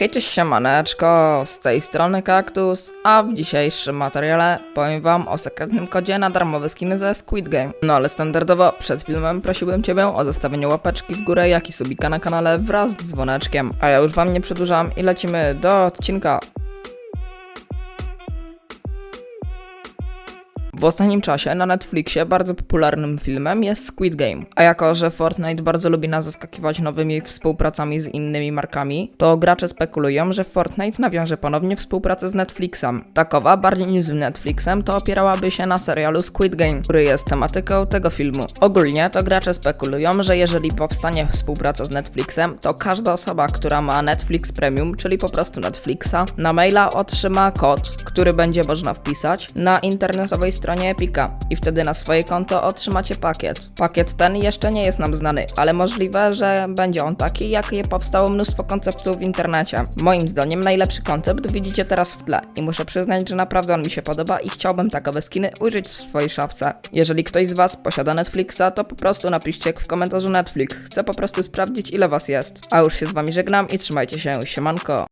Hej, cześć siemaneczko, z tej strony Kaktus, a w dzisiejszym materiale powiem wam o sekretnym kodzie na darmowe skiny ze Squid Game. No ale standardowo przed filmem prosiłbym ciebie o zostawienie łapeczki w górę, jak i subika na kanale wraz z dzwoneczkiem. A ja już wam nie przedłużam i lecimy do odcinka. W ostatnim czasie na Netflixie bardzo popularnym filmem jest Squid Game. A jako, że Fortnite bardzo lubi nas zaskakiwać nowymi współpracami z innymi markami, to gracze spekulują, że Fortnite nawiąże ponownie współpracę z Netflixem. Takowa, bardziej niż z Netflixem, to opierałaby się na serialu Squid Game, który jest tematyką tego filmu. Ogólnie to gracze spekulują, że jeżeli powstanie współpraca z Netflixem, to każda osoba, która ma Netflix Premium, czyli po prostu Netflixa, na maila otrzyma kod, który będzie można wpisać na internetowej stronie Epika i wtedy na swoje konto otrzymacie pakiet. Pakiet ten jeszcze nie jest nam znany, ale możliwe, że będzie on taki, jakie powstało mnóstwo konceptów w internecie. Moim zdaniem najlepszy koncept widzicie teraz w tle i muszę przyznać, że naprawdę on mi się podoba i chciałbym takowe skiny ujrzeć w swojej szafce. Jeżeli ktoś z was posiada Netflixa, to po prostu napiszcie w komentarzu Netflix. Chcę po prostu sprawdzić ile was jest. A już się z wami żegnam i trzymajcie się, siemanko.